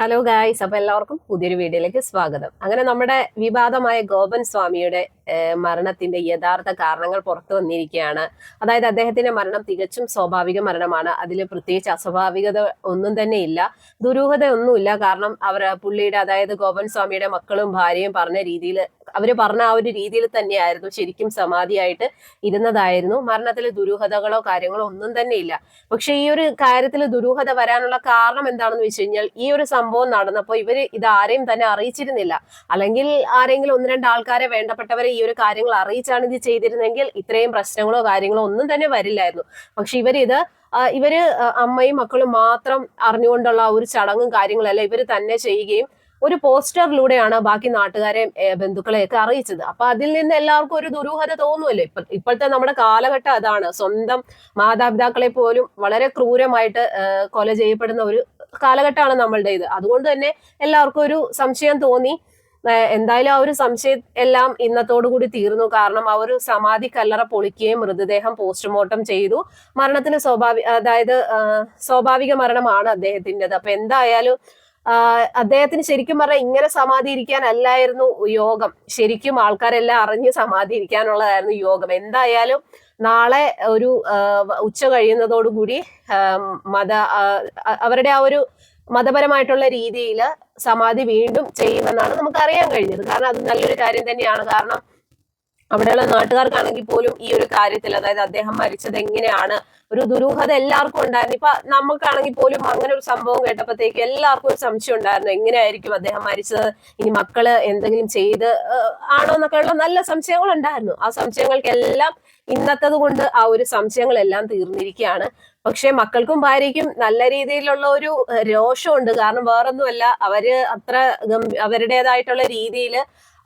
Hello guys അപ്പൊ എല്ലാവർക്കും പുതിയൊരു വീഡിയോയിലേക്ക് സ്വാഗതം. അങ്ങനെ നമ്മുടെ വിവാദമായ ഗോപൻ സ്വാമിയുടെ മരണത്തിന്റെ യഥാർത്ഥ കാരണങ്ങൾ പുറത്തു വന്നിരിക്കുകയാണ്. അതായത് അദ്ദേഹത്തിന്റെ മരണം തികച്ചും സ്വാഭാവിക മരണമാണ്. അതിൽ പ്രത്യേകിച്ച് അസ്വാഭാവികത ഒന്നും തന്നെ ഇല്ല. ദുരൂഹത ഒന്നുമില്ല കാരണം അവർ പുള്ളിയുടെ അതായത് ഗോപൻ സ്വാമിയുടെ മക്കളും ഭാര്യയും പറഞ്ഞ രീതിയിൽ അവർ പറഞ്ഞ ആ ഒരു രീതിയിൽ തന്നെയായിരുന്നു. ശരിക്കും സമാധിയായിട്ട് ഇരുന്നതായിരുന്നു. മരണത്തിൽ ദുരൂഹതകളോ കാര്യങ്ങളോ ഒന്നും തന്നെ ഇല്ല. പക്ഷെ ഈ ഒരു കാര്യത്തിൽ ദുരൂഹത വരാനുള്ള കാരണം എന്താണെന്ന് വെച്ച് കഴിഞ്ഞാൽ ഈ ഒരു സംഭവം നടന്നപ്പോൾ ഇവർ ഇത് ആരെയും തന്നെ അറിയിച്ചിരുന്നില്ല. അല്ലെങ്കിൽ ആരെങ്കിലും ഒന്ന് രണ്ട് ആൾക്കാരെ വേണ്ടപ്പെട്ടവരെ ഈ ഒരു കാര്യങ്ങൾ അറിയിച്ചാണ് ഇത് ചെയ്തിരുന്നെങ്കിൽ ഇത്രയും പ്രശ്നങ്ങളോ കാര്യങ്ങളോ ഒന്നും തന്നെ വരില്ലായിരുന്നു. പക്ഷെ ഇവരിത് ഇവർ അമ്മയും മക്കളും മാത്രം അറിഞ്ഞുകൊണ്ടുള്ള ഒരു ചടങ്ങും കാര്യങ്ങളല്ല ഇവർ തന്നെ ചെയ്യുകയും ഒരു പോസ്റ്ററിലൂടെയാണ് ബാക്കി നാട്ടുകാരെ ബന്ധുക്കളെയൊക്കെ അറിയിച്ചത്. അപ്പൊ അതിൽ നിന്ന് എല്ലാവർക്കും ഒരു ദുരൂഹത തോന്നുമല്ലോ ഇപ്പൊ ഇപ്പോഴത്തെ നമ്മുടെ കാലഘട്ടം അതാണ്. സ്വന്തം മാതാപിതാക്കളെ പോലും വളരെ ക്രൂരമായിട്ട് കൊല ചെയ്യപ്പെടുന്ന ഒരു കാലഘട്ടമാണ് നമ്മളുടെ ഇത് അതുകൊണ്ട് തന്നെ എല്ലാവർക്കും ഒരു സംശയം തോന്നി. എന്തായാലും ആ ഒരു സംശയം എല്ലാം ഇന്നത്തോടു കൂടി തീർന്നു. കാരണം ആ ഒരു സമാധി കല്ലറ പൊളിക്കുകയും മൃതദേഹം പോസ്റ്റ്മോർട്ടം ചെയ്തു. മരണത്തിന് സ്വാഭാവിക അതായത് സ്വാഭാവിക മരണമാണ് അദ്ദേഹത്തിന്റെത്. അപ്പൊ എന്തായാലും അദ്ദേഹത്തിന് ശരിക്കും പറഞ്ഞാൽ ഇങ്ങനെ സമാധി ഇരിക്കാനല്ലായിരുന്നു യോഗം. ശരിക്കും ആൾക്കാരെല്ലാം അറിഞ്ഞ് സമാധി ഇരിക്കാനുള്ളതായിരുന്നു യോഗം. എന്തായാലും നാളെ ഒരു ഉച്ച കഴിയുന്നതോടുകൂടി മത അവരുടെ ആ ഒരു മതപരമായിട്ടുള്ള രീതിയിൽ സമാധി വീണ്ടും ചെയ്യുമെന്നാണ് നമുക്ക് അറിയാൻ കഴിഞ്ഞത്. കാരണം അത് നല്ലൊരു കാര്യം തന്നെയാണ്. കാരണം അവിടെയുള്ള നാട്ടുകാർക്കാണെങ്കിൽ പോലും ഈ ഒരു കാര്യത്തിൽ അതായത് അദ്ദേഹം മരിച്ചത് എങ്ങനെയാണ് ഒരു ദുരൂഹത എല്ലാവർക്കും ഉണ്ടായിരുന്നു. ഇപ്പൊ നമുക്കാണെങ്കിൽ പോലും അങ്ങനെ ഒരു സംഭവം കേട്ടപ്പോഴത്തേക്ക് എല്ലാവർക്കും ഒരു സംശയം ഉണ്ടായിരുന്നു. എങ്ങനെയായിരിക്കും അദ്ദേഹം മരിച്ചത്? ഇനി മക്കൾ എന്തെങ്കിലും ചെയ്ത് ആണോ എന്നൊക്കെ ഉള്ള നല്ല സംശയങ്ങൾ ഉണ്ടായിരുന്നു. ആ സംശയങ്ങൾക്കെല്ലാം ഇന്നത്തത് കൊണ്ട് ആ ഒരു സംശയങ്ങളെല്ലാം തീർന്നിരിക്കുകയാണ്. പക്ഷെ മക്കൾക്കും ഭാര്യയ്ക്കും നല്ല രീതിയിലുള്ള ഒരു രോഷമുണ്ട്. കാരണം വേറൊന്നുമല്ല അവർ അത്ര അവരുടേതായിട്ടുള്ള രീതിയിൽ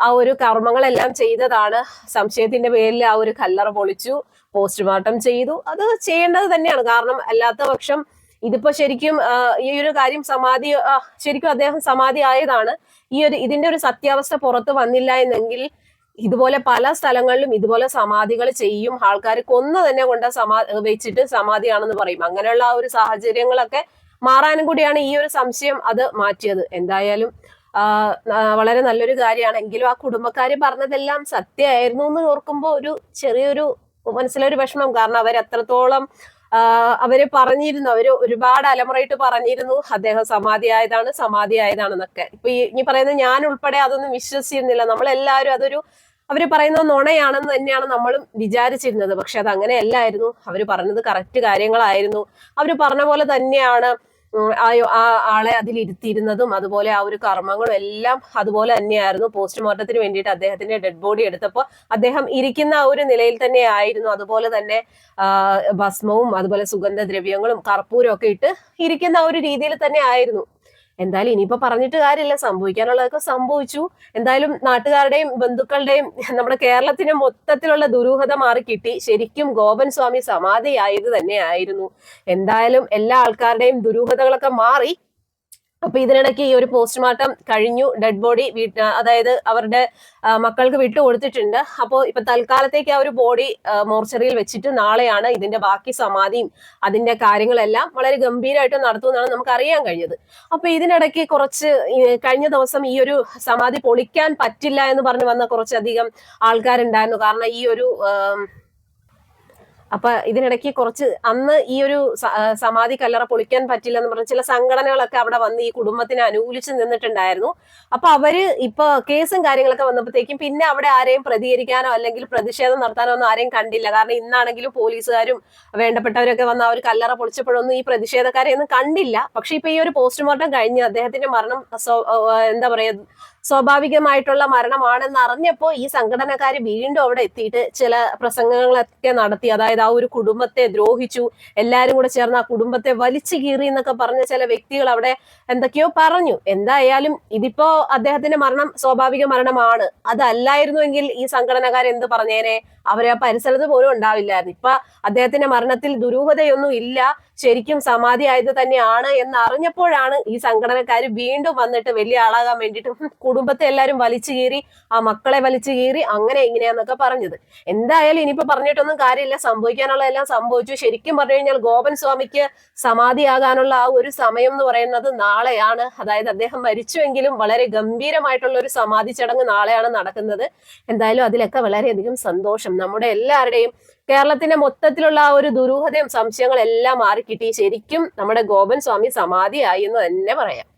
ആ ഒരു കർമ്മങ്ങളെല്ലാം ചെയ്തതാണ്. സംശയത്തിന്റെ പേരിൽ ആ ഒരു കല്ലറ പൊളിച്ചു പോസ്റ്റ്മോർട്ടം ചെയ്തു. അത് ചെയ്യേണ്ടത് തന്നെയാണ്. കാരണം അല്ലാത്ത പക്ഷം ഇതിപ്പോ ശരിക്കും ഈ ഒരു കാര്യം സമാധി ശരിക്കും അദ്ദേഹം സമാധി ആയതാണ്. ഈ ഒരു ഇതിന്റെ ഒരു സത്യാവസ്ഥ പുറത്ത് വന്നില്ല എന്നെങ്കിൽ ഇതുപോലെ പല സ്ഥലങ്ങളിലും ഇതുപോലെ സമാധികൾ ചെയ്യും. ആൾക്കാർ കൊന്നു തന്നെ കൊണ്ട് സമാ വെച്ചിട്ട് സമാധിയാണെന്ന് പറയും. അങ്ങനെയുള്ള ആ ഒരു സാഹചര്യങ്ങളൊക്കെ മാറാനും കൂടിയാണ് ഈ ഒരു സംശയം അത് മാറ്റിയത്. എന്തായാലും വളരെ നല്ലൊരു കാര്യമാണ്. എങ്കിലും ആ കുടുംബക്കാര് പറഞ്ഞതെല്ലാം സത്യമായിരുന്നു എന്ന് ഓർക്കുമ്പോൾ ഒരു ചെറിയൊരു മനസ്സിലൊരു വിഷമം. കാരണം അവർ എത്രത്തോളം ആ, അവർ പറഞ്ഞിരുന്നു. അവർ ഒരുപാട് അലമുറയിട്ട് പറഞ്ഞിരുന്നു. അദ്ദേഹം സമാധിയായതാണ് സമാധിയായതാണെന്നൊക്കെ. ഇപ്പൊ ഈ ഇനി പറയുന്നത് ഞാൻ ഉൾപ്പെടെ അതൊന്നും വിശ്വസിച്ചിരുന്നില്ല. നമ്മളെല്ലാവരും അതൊരു അവർ പറയുന്നത് നുണയാണെന്ന് തന്നെയാണ് നമ്മളും വിചാരിച്ചിരുന്നത്. പക്ഷെ അത് അങ്ങനെയല്ലായിരുന്നു അവർ പറഞ്ഞത് കറക്റ്റ് കാര്യങ്ങളായിരുന്നു. അവർ പറഞ്ഞ പോലെ തന്നെയാണ്. ആ ആളെ അതിലിരുത്തിയിരുന്നതും അതുപോലെ ആ ഒരു കർമ്മങ്ങളും എല്ലാം അതുപോലെ തന്നെയായിരുന്നു. പോസ്റ്റ്മോർട്ടത്തിന് വേണ്ടിയിട്ട് അദ്ദേഹത്തിന്റെ ഡെഡ് ബോഡി എടുത്തപ്പോൾ അദ്ദേഹം ഇരിക്കുന്ന ആ ഒരു നിലയിൽ തന്നെ ആയിരുന്നു. അതുപോലെ തന്നെ ഭസ്മവും അതുപോലെ സുഗന്ധദ്രവ്യങ്ങളും കർപ്പൂരവും ഒക്കെ ഇട്ട് ഇരിക്കുന്ന ആ ഒരു രീതിയിൽ തന്നെ ആയിരുന്നു. എന്തായാലും ഇനിയിപ്പോ പറഞ്ഞിട്ട് കാര്യമില്ല. സംഭവിക്കാനുള്ളതൊക്കെ സംഭവിച്ചു. എന്തായാലും നാട്ടുകാരുടെയും ബന്ധുക്കളുടെയും നമ്മുടെ കേരളത്തിന് മൊത്തത്തിലുള്ള ദുരൂഹത മാറി കിട്ടി ശരിക്കും ഗോപൻ സ്വാമി സമാധിയായത് തന്നെയായിരുന്നു. എന്തായാലും എല്ലാ ആൾക്കാരുടെയും ദുരൂഹതകളൊക്കെ മാറി അപ്പൊ ഇതിനിടയ്ക്ക് ഈ ഒരു പോസ്റ്റ്മോർട്ടം കഴിഞ്ഞു. ഡെഡ് ബോഡി അതായത് അവരുടെ മക്കൾക്ക് വിട്ടു കൊടുത്തിട്ടുണ്ട്. അപ്പോൾ ഇപ്പൊ തൽക്കാലത്തേക്ക് ആ ഒരു ബോഡി മോർച്ചറിയിൽ വെച്ചിട്ട് നാളെയാണ് ഇതിന്റെ ബാക്കി സമാധിയും അതിന്റെ കാര്യങ്ങളെല്ലാം വളരെ ഗംഭീരമായിട്ട് നടത്തുമെന്നാണ് നമുക്ക് അറിയാൻ കഴിഞ്ഞത്. അപ്പൊ ഇതിനിടയ്ക്ക് കുറച്ച് കഴിഞ്ഞ ദിവസം ഈ ഒരു സമാധി പൊളിക്കാൻ പറ്റില്ല എന്ന് പറഞ്ഞു വന്ന കുറച്ചധികം ആൾക്കാരുണ്ടായിരുന്നു. കാരണം ഈ ഒരു അപ്പൊ ഇതിനിടയ്ക്ക് കുറച്ച് അന്ന് ഈ ഒരു സമാധി കല്ലറ പൊളിക്കാൻ പറ്റില്ല എന്ന് പറഞ്ഞ ചില സംഘടനകളൊക്കെ അവിടെ വന്ന് ഈ കുടുംബത്തിനെ അനുകൂലിച്ച് നിന്നിട്ടുണ്ടായിരുന്നു. അപ്പൊ അവർ ഇപ്പൊ കേസും കാര്യങ്ങളൊക്കെ വന്നപ്പോഴത്തേക്കും പിന്നെ അവിടെ ആരെയും പ്രതികരിക്കാനോ അല്ലെങ്കിൽ പ്രതിഷേധം നടത്താനോ ഒന്നും ആരെയും കണ്ടില്ല. കാരണം ഇന്നാണെങ്കിലും പോലീസുകാരും വേണ്ടപ്പെട്ടവരൊക്കെ വന്ന് ആ ഒരു കല്ലറ പൊളിച്ചപ്പോഴൊന്നും ഈ പ്രതിഷേധക്കാരെ ഒന്നും കണ്ടില്ല. പക്ഷെ ഇപ്പൊ ഈ ഒരു പോസ്റ്റ്മോർട്ടം കഴിഞ്ഞ് അദ്ദേഹത്തിന്റെ മരണം എന്താ പറയാ സ്വാഭാവികമായിട്ടുള്ള മരണമാണെന്ന് അറിഞ്ഞപ്പോൾ ഈ സംഘടനക്കാർ വീണ്ടും അവിടെ എത്തിയിട്ട് ചില പ്രസംഗങ്ങളൊക്കെ നടത്തി അതായത് ആ ഒരു കുടുംബത്തെ ദ്രോഹിച്ചു എല്ലാരും കൂടെ ചേർന്ന് ആ കുടുംബത്തെ വലിച്ചു കീറി എന്നൊക്കെ പറഞ്ഞ ചില വ്യക്തികൾ അവിടെ എന്തൊക്കെയോ പറഞ്ഞു. എന്തായാലും ഇതിപ്പോ അദ്ദേഹത്തിന്റെ മരണം സ്വാഭാവിക മരണമാണ്. അതല്ലായിരുന്നുവെങ്കിൽ ഈ സംഘടനക്കാർ എന്ത് പറഞ്ഞേനെ? അവരെ ആ പരിസരത്ത് പോലും ഉണ്ടാവില്ലായിരുന്നു. ഇപ്പൊ അദ്ദേഹത്തിന്റെ മരണത്തിൽ ദുരൂഹതയൊന്നും ഇല്ല. ശരിക്കും സമാധി ആയത് തന്നെയാണ് എന്ന് അറിഞ്ഞപ്പോഴാണ് ഈ സംഘടനക്കാർ വീണ്ടും വന്നിട്ട് വലിയ ആളാകാൻ വേണ്ടിയിട്ട് കുടുംബത്തെ എല്ലാവരും വലിച്ചു കീറി ആ മക്കളെ വലിച്ചു കീറി അങ്ങനെ ഇങ്ങനെയാന്നൊക്കെ പറഞ്ഞത്. എന്തായാലും ഇനിയിപ്പോ പറഞ്ഞിട്ടൊന്നും കാര്യമില്ല. സംഭവിക്കാനുള്ള എല്ലാം സംഭവിച്ചു. ശരിക്കും പറഞ്ഞു കഴിഞ്ഞാൽ ഗോപൻ സ്വാമിക്ക് സമാധിയാകാനുള്ള ആ ഒരു സമയം എന്ന് പറയുന്നത് നാളെയാണ്. അതായത് അദ്ദേഹം മരിച്ചുവെങ്കിലും വളരെ ഗംഭീരമായിട്ടുള്ള ഒരു സമാധി ചടങ്ങ് നാളെയാണ് നടക്കുന്നത്. എന്തായാലും അതിലൊക്കെ വളരെയധികം സന്തോഷം. നമ്മുടെ എല്ലാവരുടെയും കേരളത്തിന്റെ മൊത്തത്തിലുള്ള ആ ഒരു ദുരൂഹതയും സംശയങ്ങളും എല്ലാം മാറിക്കിട്ടി ശരിക്കും നമ്മുടെ ഗോപൻ സ്വാമി സമാധിയായി എന്ന് തന്നെ പറയാം.